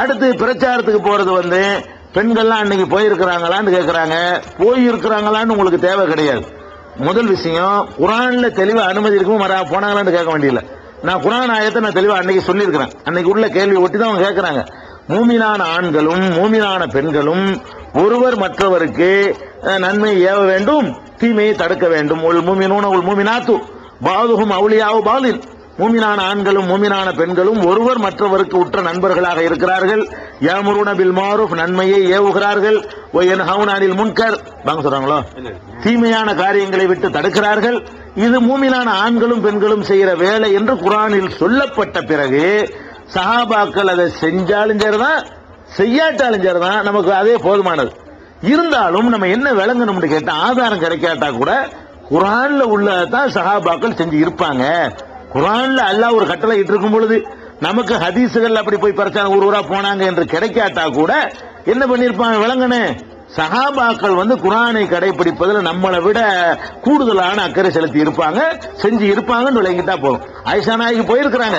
அடுத்து பிரச்சாரத்துக்கு போறது வந்து பெண்கள்லாம் அன்னைக்கு போயிருக்கிறாங்களான்னு கேட்கிறாங்க போயிருக்கிறாங்களான்னு உங்களுக்கு தேவை கிடையாது. முதல் விஷயம் குரான்ல தெளிவா அனுமதி இருக்கும்? மறா போனாங்களான்னு கேட்க வேண்டியதில்லை. நான் குரான் ஆயத்தை நான் தெளிவா அன்னைக்கு சொல்லியிருக்கிறேன். அன்னைக்கு உள்ள கேள்வி ஒட்டி தான் அவங்க கேட்கறாங்க மூமினான ஆண்களும் மூமினான பெண்களும் ஒருவர் மற்றவருக்கு நன்மை ஏவ வேண்டும் தீமையை தடுக்க வேண்டும். உள் மூமினூன உள் மூமினாத்து பாதுகும் அவுளியாவு பாலில் மூமினான ஆண்களும் மூமினான பெண்களும் ஒருவர் மற்றவருக்கு உற்ற நண்பர்களாக இருக்கிறார்கள். யாமுருன பில் மாரூஃப் நன்மையை ஏவுகிறார்கள். ஒயன் ஹவுனானில் முன்கர் வாங்க சொல்றாங்களோ? தீமையான காரியங்களை விட்டு தடுக்கிறார்கள். இது மூமினான ஆண்களும் பெண்களும் செய்கிற வேலை என்று குரானில் சொல்லப்பட்ட பிறகு சஹாபாக்கள் அதை செஞ்சாலும் சரிதான் செய்யாட்டாலும் சரிதான் நமக்கு அதே போதுமானது. இருந்தாலும் நம்ம என்ன விளங்கணும்னு கேட்டா ஆதாரம் கிடைக்காட்டா கூட குரான்ல உள்ளதான் சஹாபாக்கள் செஞ்சு இருப்பாங்க குரான்ல அல்லாஹ் ஒரு கட்டளை இட்டு இருக்கும் பொழுது நமக்கு ஹதீசுகள் அப்படி போய் பிரச்சனை ஒரு ஊரா போனாங்க என்று கிடைக்காட்டா கூட என்ன பண்ணிருப்பாங்க விளங்கனே சகாபாக்கள் வந்து குரானை கடைபிடிப்பதில் நம்மளை விட கூடுதலான அக்கறை செலுத்தி இருப்பாங்க செஞ்சு இருப்பாங்கன்னு விளங்கிட்டா போதும். ஐசா நாய்க்கு போயிருக்கிறாங்க.